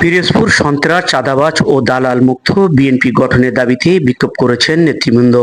পিরোজপুর সন্ত্রাস চাঁদাবাজ ও দালাল মুক্ত বিএনপি গঠনের দাবিতে বিক্ষোভ করেছেন নেতৃবৃন্দ।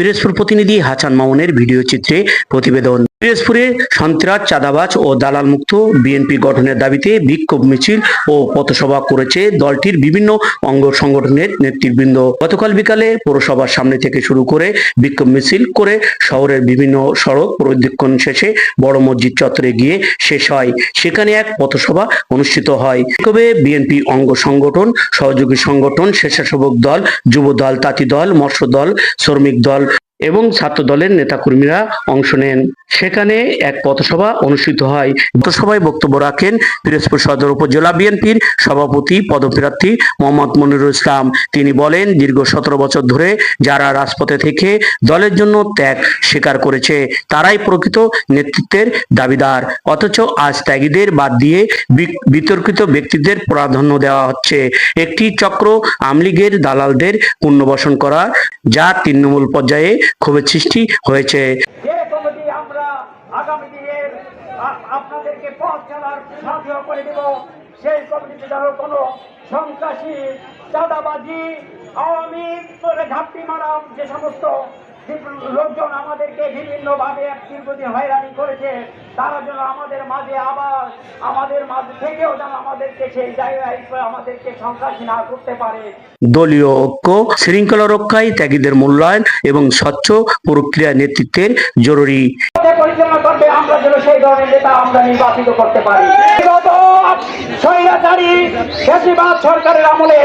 পিরোজপুর প্রতিনিধি হাসান মামুনের ভিডিও চিত্রে প্রতিবেদন। পিরোজপুরে সন্ত্রাস, চাঁদাবাজ ও দালাল মুক্ত বিএনপি গঠনের দাবিতে বিক্ষোভ মিছিল ও পথসভা করেছে দলটির বিভিন্ন অঙ্গ সংগঠনের নেতৃবৃন্দ। গতকাল বিকালে পৌরসভার সামনে থেকে শুরু করে বিক্ষোভ মিছিল করে শহরের বিভিন্ন সড়ক প্রদক্ষিণ শেষে বড় মসজিদ চত্বরে গিয়ে শেষ হয়। সেখানে এক পথসভা অনুষ্ঠিত হয়। বিক্ষোভে বিএনপি অঙ্গ সংগঠন, সহযোগী সংগঠন, স্বেচ্ছাসেবক দল, যুব দল, তাঁতি দল, মৎস্য দল, শ্রমিক দল এবং ছাত্র দলের নেতাকর্মীরা অংশ নেন। সেখানে এক পথসভা অনুষ্ঠিত হয়। পথসভায় বক্তব্য রাখেন পিরোজপুর সদর উপজেলা বিএনপির সভাপতি, পদপ্রার্থী মোহাম্মদ মনিরুল ইসলাম। তিনি বলেন, দীর্ঘ সতেরো বছর ধরে যারা রাজপথে থেকে দলের জন্য ত্যাগ স্বীকার করেছে, তারাই প্রকৃত নেতৃত্বের দাবিদার। অথচ আজ ত্যাগীদের বাদ দিয়ে বিতর্কিত ব্যক্তিদের প্রাধান্য দেওয়া হচ্ছে। একটি চক্র আমলিগের দালালদের পুনর্বাসন করা, যা তৃণমূল পর্যায়ে ক্ষোভের সৃষ্টি হয়েছে। আমরা আগামী দিনের আপনাদেরকে পথ সাহায্য করে সেই কমিটিতে যেন কোনো সন্ত্রাসী, চাঁদাবাজি, আওয়ামী ঘাপটি মারা, যে সমস্ত লোকজন আমাদেরকে বিভিন্নভাবে দীর্ঘদিন হয়রানি করেছে। তারা যেন আমাদের মাঝে আবার, আমাদের মাঝে থেকেও যেন আমাদেরকে সেই জায়গায় আমাদেরকে সন্ত্রাসী না করতে পারে। দলীয় ঐক্য, শৃঙ্খলা রক্ষায় ত্যাগীদের মূল্যায়ন এবং স্বচ্ছ প্রক্রিয়া নেতৃত্বের জরুরি। পরিচালনা করবে, আমরা যেন সেই ধরনের নেতা আমরা নির্বাচিত করতে পারি। বিগত স্বৈরাচারী সরকারের আমলে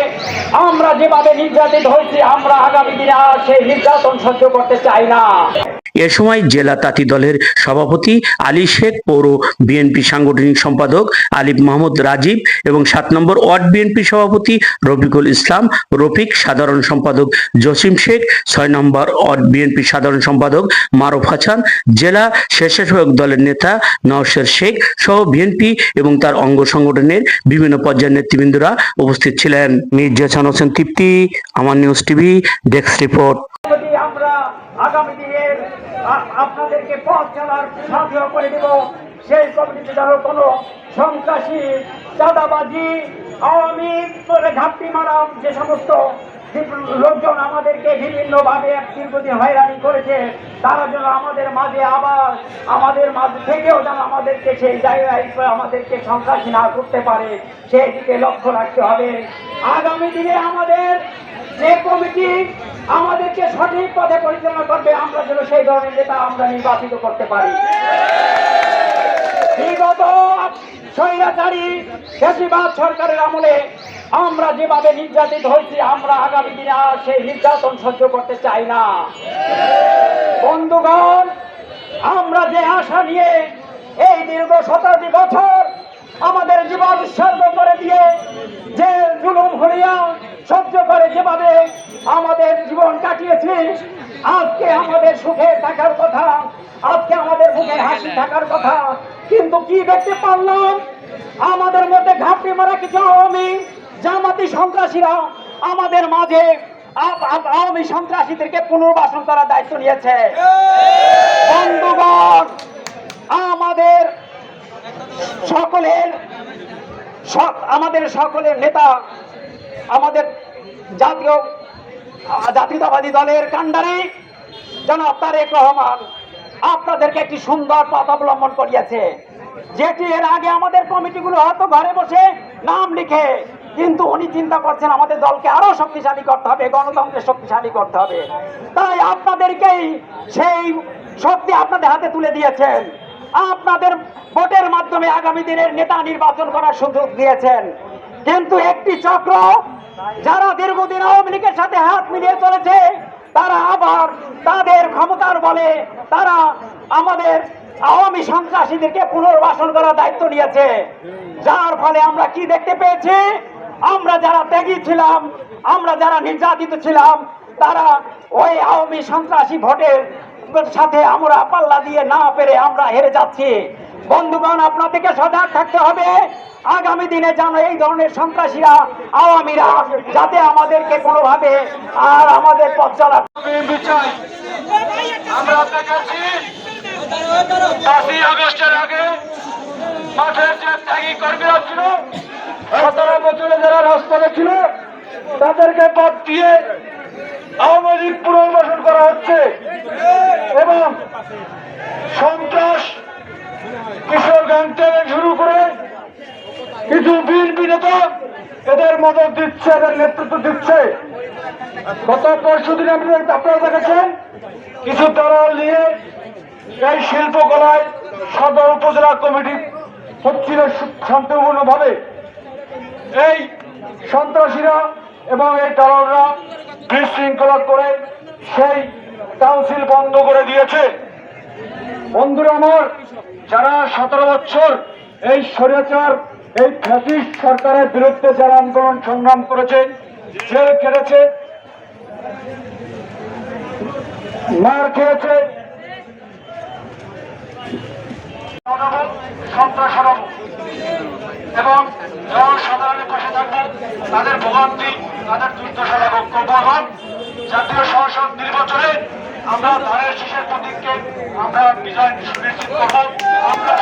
আমরা যেভাবে নির্যাতিত হয়েছি, আমরা আগামী দিনে সেই নির্যাতন সহ্য করতে চাই না। এ সময় জেলা তাঁতি দলের সভাপতি আলী শেখ, পৌর বিএনপি সাংগঠনিক সম্পাদক আলিফ মাহমুদ রাজীব এবং সাত নম্বর ওয়ার্ড বিএনপি সভাপতি রফিকুল ইসলাম, রফিক সাধারণ সম্পাদক জসিম শেখ, ছয় নম্বর ওয়ার্ড বিএনপি সাধারণ সম্পাদক মারুফ হাসান জেলা স্বেচ্ছাসেবক দলের নেতা নওশের শেখ সহ বিএনপি এবং তার অঙ্গ সংগঠনের বিভিন্ন পর্যায়ের নেতৃবৃন্দরা উপস্থিত ছিলেন। মির্জা হাসান, তৃপ্তি, আমার নিউজ টিভি, ডেস্ক রিপোর্ট। আগামী দিনের আ- আপনাদেরকে পথ চলার সাহায্য করে দেব। সেই কমিটিতে যেন কোনো সন্ত্রাসী, চাঁদাবাজি, আওয়ামী ঘাপটি মারা যে সমস্ত লোকজন আমাদেরকে বিভিন্নভাবে দীর্ঘদিন হয়রানি করেছে, তারা যেন আমাদের মাঝে আবার, আমাদের মাঝে থেকেও যেন আমাদেরকে সেই জায়গায় আমাদেরকে সন্ত্রাসী না করতে পারে, সেই দিকে লক্ষ্য রাখতে হবে। আগামী দিনে আমাদের যে কমিটি আমাদেরকে সঠিক পথে পরিচালনা করবে, আমরা যেন সেই ধরনের নেতা আমরা নির্বাচিত করতে পারি। বিগত স্বৈরাচারী ফ্যাসিবাদ সরকারের আমলে আমরা যেভাবে নির্যাতিত হয়েছি, আমরা আগামী দিনে আর সেই নির্যাতন সহ্য করতে চাই না। বন্ধুগণ, আমরা যে আশা নিয়ে এই দীর্ঘ শতাব্দী বছর আমাদের জীবন উৎসর্গ করে দিয়ে যে জুলুম হলিয়া সহ্য করে যেভাবে আমাদের জীবন কাটিয়েছি, আজকে আমাদের সুখে থাকার কথা, আজকে আমাদের মুখে হাসি থাকার কথা, কিন্তু কি দেখতে পারলাম? আমাদের মধ্যে ঘাপটি মারা কিছু আওয়ামী জামাতি সন্ত্রাসীরা আমাদের মাঝে আওয়ামী সন্ত্রাসীদেরকে পুনর্বাসন করার দায়িত্ব নিয়েছে। বন্ধুগণ, আমাদের সকলের সক- আমাদের সকলের নেতা আমাদের জাতীয় জাতীয়তাবাদী দলের কাণ্ডারি জনাব তারেক রহমান আপনাদেরকে একটি সুন্দর পথ অবলম্বন করিয়েছে, যেটি এর আগে আমাদের কমিটিগুলো হয়তো ঘরে বসে নাম লিখে, কিন্তু উনি চিন্তা করছেন আমাদের দলকে আরও শক্তিশালী করতে হবে গণতন্ত্রের শক্তিশালী করতে হবে। তাই আপনাদেরকেই সেই শক্তি আপনাদের হাতে তুলে দিয়েছেন। আপনাদের ভোটের মাধ্যমে আগামী দিনের নেতা নির্বাচন করার সুযোগ দিয়েছেন। কিন্তু একটি চক্র যারা দীর্ঘদিন আওয়ামী লীগের সাথে হাত মিলিয়ে চলেছে, তারা আবার তাদের ক্ষমতার বলে তারা আমাদের আওয়ামী সন্ত্রাসীদেরকে পুনর্বাসন করার দায়িত্ব নিয়েছে। যার ফলে আমরা কি দেখতে পেয়েছি? আমরা যারা ত্যাগী ছিলাম, আমরা যারা নির্যাতিত ছিলাম, তারা ওই আওয়ামী সন্ত্রাসী ভোটের সাথে আমরা পাল্লা দিয়ে না পেরে আমরা হেরে যাচ্ছি। বন্ধুগণ, আপনাদেরকে সজাগ থাকতে হবে। আগামী দিনে যেন এই ধরনের সন্ত্রাসীরা, আওয়ামীরা যাতে আমাদেরকে কোনোভাবে আর আমাদের পথ চলা আমরা দেখেছি পাঁচই যারা রাস্তায় ছিল, তাদেরকে বাদ দিয়ে আওয়ামী লীগ পুনর্বাসন করা হচ্ছে। এবং সন্ত্রাস কিশোর গ্যাং থেকে শুরু করে কিছু বিএনপি নেতা এদের মদত দিচ্ছে, এদের নেতৃত্ব দিচ্ছে। গত পরশু দিন আপনারা দেখেছেন, কিছু দলাল নিয়ে এই শিল্পকলায় সদর উপজেলা কমিটি হচ্ছিল শান্তিপূর্ণ ভাবে এই সন্ত্রাসীরা এবং এই দালালরা বিশৃঙ্খলা করে সেই কাউন্সিল বন্ধ করে দিয়েছে। বন্ধুরা আমার, যারা সতেরো বছর এই স্বৈরাচার, এই ফ্যাসিস্ট সরকারের বিরুদ্ধে যারা আন্দোলন সংগ্রাম করেছে, জেল কেটেছে মার খেয়েছে সন্ত্রাসরম এবং জনসাধারণের পাশে থাকব তাদের ভোগান্তি, তাদের দুর্দশা লাঘব করব জাতীয় সংসদ নির্বাচনে আমরা ধানের শীষের প্রতীককে আমরা বিজয় সুনিশ্চিত করব। আমরা